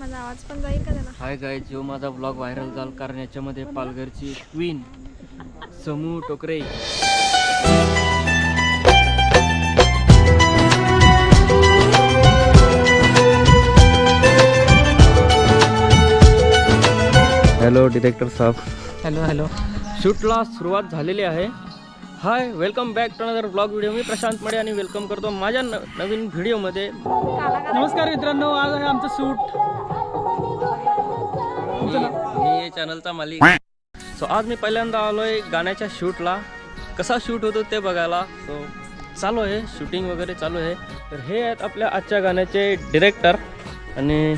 माझा आवाज पण जाईल का त्याला? हाय गाय जो माझा ब्लॉग व्हायरल झाला कारण याच्यामध्ये पालघरची queen Samu Tokare. Hello director साहेब हॅलो हॅलो शूटला सुरुवात झालेली आहे. Hi welcome back to another blog video मी प्रशांत मडे आणि वेलकम करतो माझ्या न नवीन व्हिडिओमध्ये नमस्कार मित्रांनो आज आहे आमचं शूट मी मी या चॅनलचा मालिक. सो आज मी पहिल्यांदा आलोय गाण्याच्या शूटला कसा शूट होतो ते बघायला. सो चालू आहे शूटिंग वगैरे चालू आहे. तर हे आहेत आपल्या आजच्या गाण्याचे डिरेक्टर आणि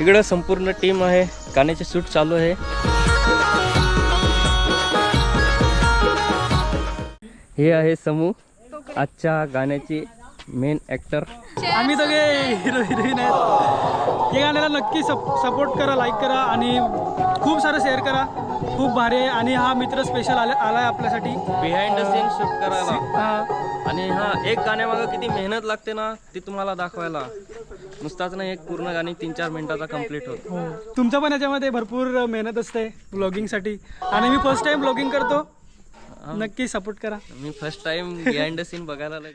इकडं संपूर्ण टीम आहे. गाण्याचे शूट चालू आहे. हे आहे समू. आजच्या गाण्याची मेन ॲक्टर आम्ही सगळे हिरो हिरोईन आहेत. या गाण्याला नक्की सप सपोर्ट करा लाईक करा आणि खूप सारं शेअर करा. खूप भारी आहे. आणि हा मित्र स्पेशल आला आलाय आपल्यासाठी. बिहाइंड द सीन शूट करायला. हा. आणि हा एक गाण्यामागं किती मेहनत लागते ना ती तुम्हाला दाखवायला. नुसताच नाही एक पूर्ण गाणी तीन चार मिनिटाचा कंप्लीट होतो. हो. तुमचं पण याच्यामध्ये भरपूर मेहनत असते ब्लॉगिंगसाठी आणि मी फर्स्ट टाइम ब्लॉगिंग करतो. नक्की सपोर्ट करा. मी first time behind the scene बघायला आलोय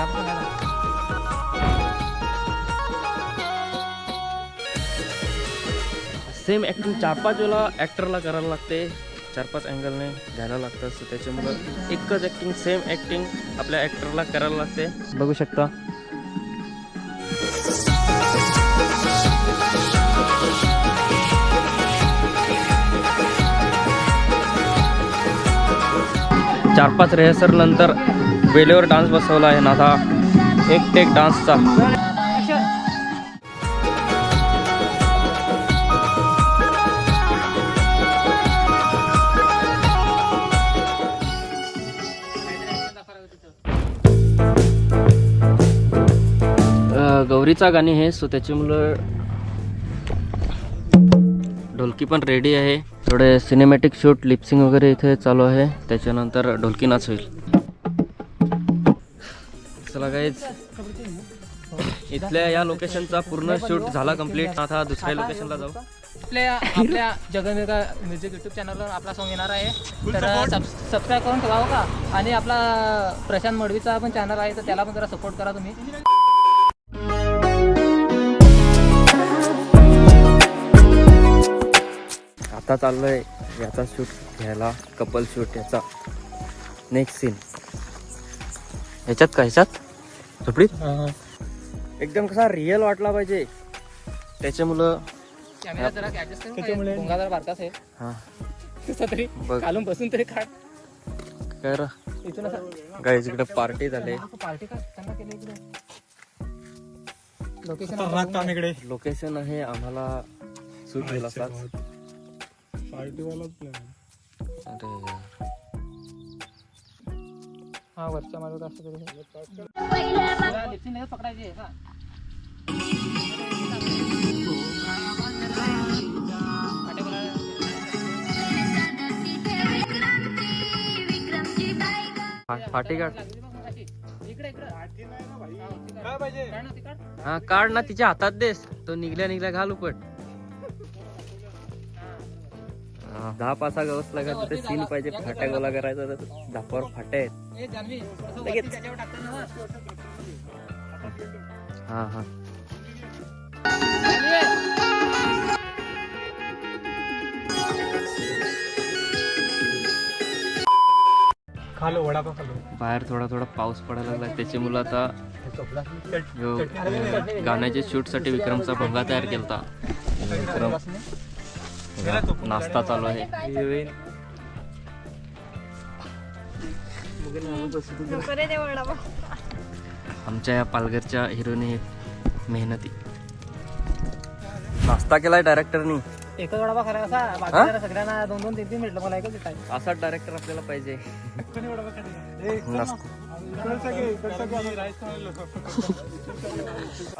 ครับ सेम सेम ॲक्टिंग चार पाच वेळा ॲक्टरला करायला लागते. चार पाच अँगलने घ्यायला लागतं. सो त्याच्यामुळं एकच ॲक्टिंग सेम ॲक्टिंग आपल्या ॲक्टरला करायला लागते. बघू शकता. चार पाच रिहर्सल नंतर वेळेवर डान्स बसवला आहे ना आता एक टेक डान्सचा गौरीचा गाणी आहे सो त्याच्यामुळं ढोलकी पण रेडी आहे. थोडे सिनेमॅटिक शूट लिप्सिंग वगैरे इथे चालू आहे. त्याच्यानंतर ढोलकी नाच होईल. चला गाईज इथल्या या लोकेशनचा पूर्ण शूट झाला कंप्लीट आता दुसऱ्या लोकेशनला जाऊ. आपल्या आपल्या जगमेगा म्युझिक युट्यूब चॅनलवर आपला सॉन्ग येणार आहे. तर सबस्क्राईब करून ठेवा हो का? आणि आपला प्रशांत मडवीचा पण चॅनल आहे तर त्याला पण जरा सपोर्ट करा तुम्ही. आता चाललोय याचा शूट घ्यायला कपल शूट याचा. नेक्स्ट सीन ह्याच्यात का ह्याच्यात झोपडीत? एकदम कसा रिअल वाटला पाहिजे. त्याच्यामुळं कॅमेरा जरा ऍडजस्ट करून त्याच्यामुळे- हा. तरी बघ. खालून बसून तरी काढ इथून गाईज इकडे पार्टी झाले. पार्टी का? त्यांना केलं इकडे. लोकेशन खतरनाक काम इकडे. लोकेशन आहे आम्हाला असाच पार्टीवालाच अरे यार. हा वरच्या मार्गात असं तरी पकडायची का फाटी काढ. हा काढ ना तिच्या हातात देस. तो निघल्या निघल्या घालू पण दहा पाचा गवस लागा तिथे सीन पाहिजे. फाट्या गोला करायचा तर धापावर फाट्या आहेत. लगेच. हा. हा खालो वडापाव खालो. बाहेर थोडा थोडा पाऊस पडायला लागला. त्याच्यामुळे आता ह्यो, अं, गाण्याच्या शूटसाठी विक्रमचा भंगा तयार केलता. विक्रम बघा, नाश्ता चालू आहे. आमच्या या पालघरच्या हिरोनी मेहनती. नाश्ता केलाय डायरेक्टरनी एकच वडापाव खरा असा? बाकी सगळ्यांना दोन दोन तीन तीन भेटलं मला एकच काय? असाच डायरेक्टर आपल्याला पाहिजे. नाश्ता.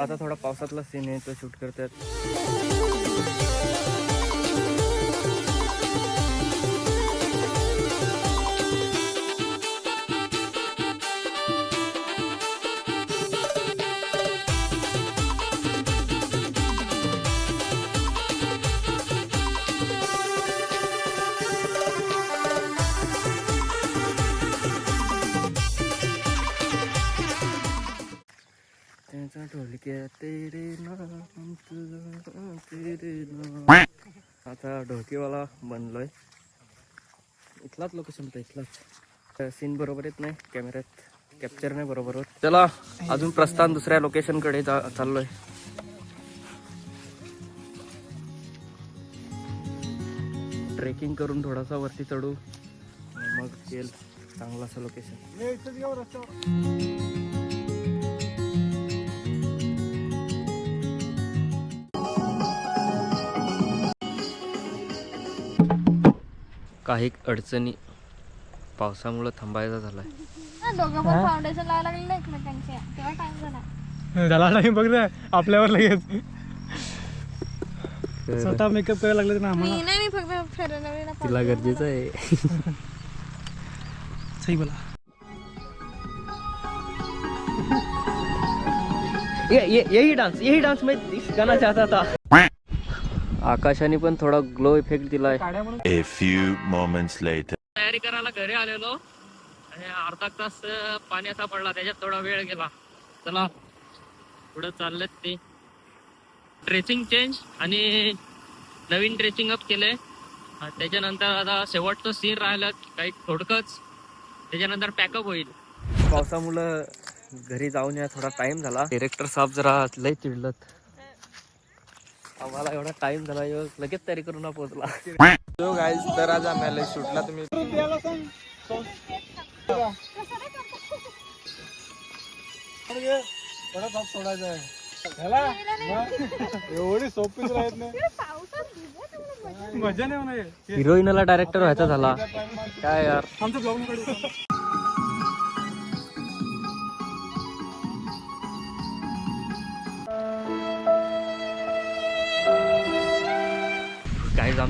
आता थोडा पावसातला सीन आहे तो शूट करतात. तेरे नाम तुझं तेरे नाम। आता ढोलकीवाला बनलोय. इथलाच लोकेशन होतं इथलाच. सीन बरोबर येत नाही कॅमेऱ्यात कॅप्चर नाही बरोबर होत. चला अजून प्रस्थान दुसऱ्या लोकेशनकडे जा- चाललोय. ट्रेकिंग करून थोडासा वरती चढू. मग येईल चांगलं असं लोकेशन काही अडचणी पावसामुळे थांबायचा झालाय. दोघं पण फाउंडेशन लावायला लागले एकमेकांचे. तेव्हा टाइम झाला. झाला नाही बघ ना. आपल्यावर लगेच. स्वतः मेकअप करायला लागले ना आम्हाला. मी नाही मी फक्त फेरनवीला तिला गरजेचं आहे. सही बोला. ये, ये, यही डांस यही डांस मैं इस गाना चाहता था आकाशाने पण थोडा ग्लो इफेक्ट दिलाय. A few moments later. तयारी करायला घरी आलेलो. आणि अर्धा तास पाण्याचा पडला. त्याच्यात थोडा वेळ गेला. चला पुढे चाललेत ते. ड्रेसिंग चेंज आणि नवीन ड्रेसिंग अप केलंय. आणि त्याच्यानंतर आता शेवटचं सीन राहिलं. काही थोडकच. त्याच्यानंतर पॅकअप होईल. पावसामुळं घरी जाऊन या थोडा टाइम झाला. डिरेक्टर साहेब जरा लय चिडलत. आम्हाला एवढा टाइम झाला ह्यो लगेच तयारी करून पोहोचला जो गाईज तर आज आम्हाला शूटला. तुम्ही एवढी सोपीच राहत नाही. मजा नाही हिरोईनला डायरेक्टर व्हायचा झाला. काय यार? आमचं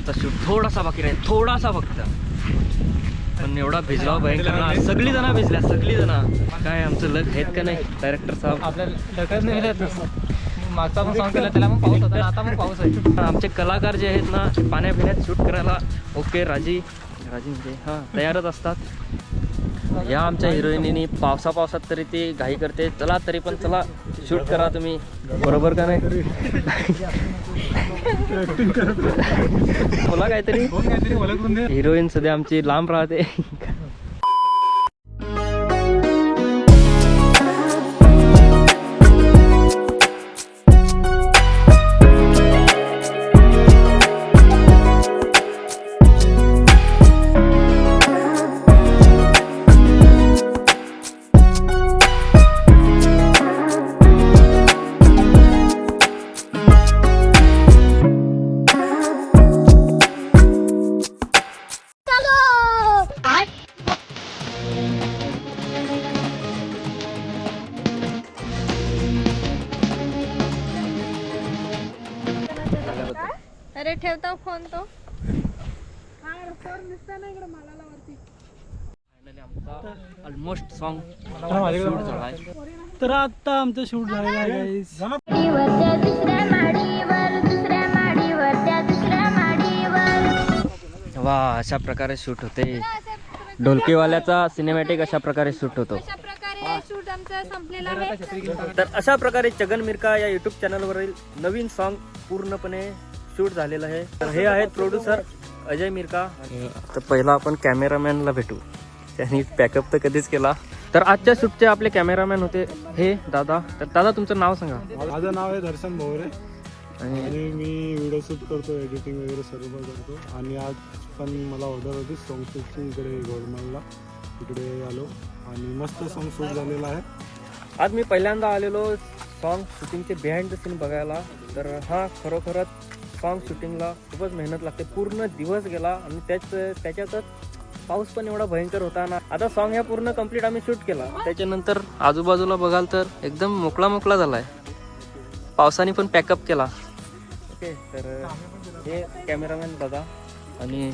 आमचा शूट थोडासा बाकी राहील थोडासा फक्त. पण एवढा भिजला भयंकर ना. सगळी जण भिजल्या सगळी जण. काय आमचं लग आहेत का नाही डायरेक्टर साहेब? नाही. मागचा पण सॉंग केला त्याला पण पाऊस होता आता पण पाऊस आहे. आमचे कलाकार जे आहेत ना ते पाण्यापिण्यात शूट करायला ओके राजी. राजी म्हणजे हां तयारच असतात. या आमच्या हिरोईनीनी पावसा पावसात तरी ती घाई करते. चला तरी पण चला शूट करा तुम्ही. बरोबर का नाही? बोला काहीतरी. दे. हिरोईन सध्या आमची लांब राहते. अरे ठेवता फोन तो. ऑलमोस्ट सॉन्ग तर आता आमचं शूट झालेलं आहे. guys. त्या दुसऱ्या माडीवर दुसऱ्या माडीवर त्या दुसऱ्या माडीवर वा अशा प्रकारे शूट होते. ढोलकीवाल्याचा सिनेमॅटिक अशा प्रकारे शूट होतो. अशा प्रकारे शूट आमचा संपलेला आहे. तर अशा प्रकारे जगन मिरका या युट्यूब चॅनलवरील नवीन सॉन्ग पूर्णपणे शूट झालेलं आहे. तर हे आहेत प्रोड्युसर अजय मिरका. तर पहिला आपण कॅमेरामॅनला भेटू. त्यांनी पॅकअप तर कधीच केला. तर आजच्या शूटचे आपले कॅमेरामॅन होते हे दादा. तर दादा तुमचं नाव सांगा. माझं नाव आहे दर्शन भोवरे. आणि आणि मी व्हिडिओ शूट करतो एडिटिंग वगैरे सर्व करतो. आणि आज पण मला ऑर्डर होती सॉंग शूटची इकडे गोलमालला. इकडे आलो. आणि मस्त सॉन्ग शूट झालेला आहे. आज मी पहिल्यांदा आलेलो सॉन्ग शूटिंगचे बिहाइंड द सीन बघायला. तर हा खरोखरच सॉन्ग शूटिंगला खूपच मेहनत लागते. पूर्ण दिवस गेला आणि त्याच त्याच्यातच पाऊस पण एवढा भयंकर होता ना. आता सॉन्ग ह्या पूर्ण कंप्लीट आम्ही शूट केला. त्याच्यानंतर आजूबाजूला बघाल तर एकदम मोकळा मोकळा झालाय. पावसाने पण पॅकअप केला. ओके तर हे कॅमेरामॅन दादा आणि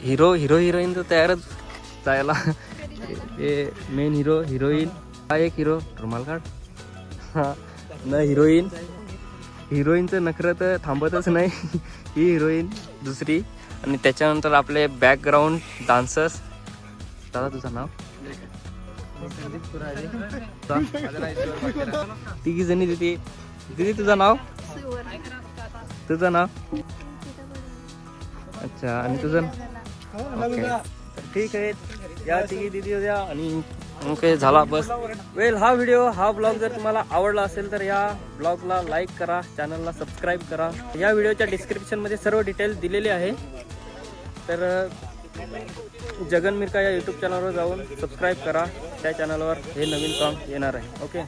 हिरो हिरो हिरोईन तर तयारच जायला. हे मेन हिरो हिरोईन हा एक हिरो रुमाल काढ. हा न हिरोईन हिरोईनचं नखरं तर थांबतच नाही. ही हिरोईन दुसरी. आणि त्याच्यानंतर आपले बॅकग्राऊंड डान्सर्स दादा तुझं नाव? तिघी जणी दिदी. दिदी तुझं नाव? तुझं नाव? अच्छा आणि तुझं? तर ठीक आहे. या तिघी दिदी होत्या आणि ओके झाला बस. वेल हा व्हिडिओ हा ब्लॉग जर तुम्हाला आवडला असेल तर या ब्लॉगला लाईक करा चॅनलला सबस्क्राईब करा. या व्हिडिओच्या डिस्क्रिप्शनमध्ये सर्व डिटेल दिलेले आहे. तर जगन मिरका या यूट्यूब चॅनलवर जाऊन सबस्क्राईब करा. त्या चॅनलवर हे नवीन सॉन्ग येणार आहे. ओके?